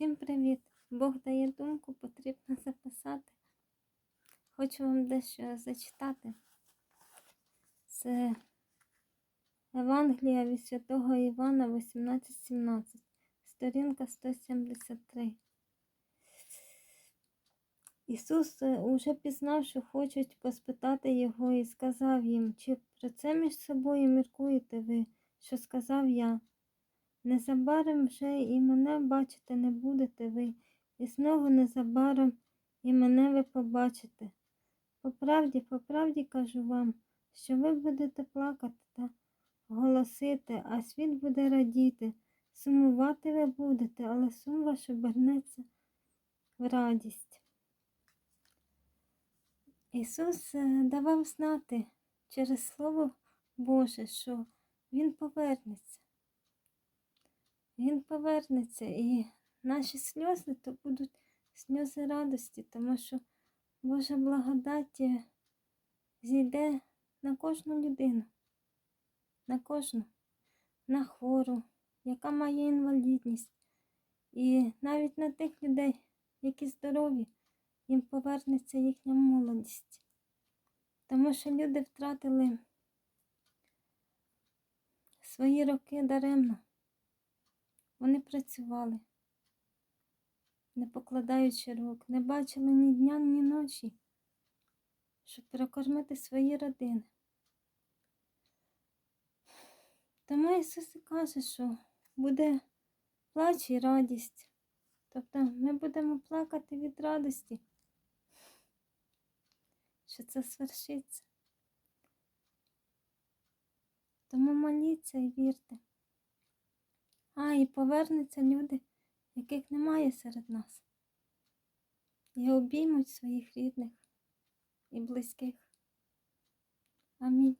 Всім привіт! Бог дає думку, потрібно записати. Хочу вам дещо зачитати. Це Евангелія від Святого Івана 18.17, сторінка 173. Ісус, е, уже пізнав, що хочуть поспитати його, і сказав їм, чи про це між собою міркуєте ви, що сказав я. Незабаром вже і мене бачити не будете ви, і знову незабаром і мене ви побачите. По правді, по правді кажу вам, що ви будете плакати та голосити, а світ буде радіти. Сумувати ви будете, але сум ваш обернеться в радість. Ісус е, давав знати через Слово Боже, що Він повернеться. Він повернеться і наші сльози то будуть сльози радості, тому що Божа благодать е, зійде на кожну людину, на кожну, на хвору, яка має інвалідність, і навіть на тих людей, які здорові, їм повернеться їхня молодість. Тому що люди втратили свої роки даремно. Вони працювали, не покладаючи рук, не бачили ні дня, ні ночі, щоб прокормити свої родини. Тому Ісус і каже, що буде плач і радість. Тобто ми будемо плакати від радості, що це свершиться. Тому моліться і вірте. А, і повернуться люди, яких немає серед нас, і обіймуть своїх рідних і близьких. Амінь.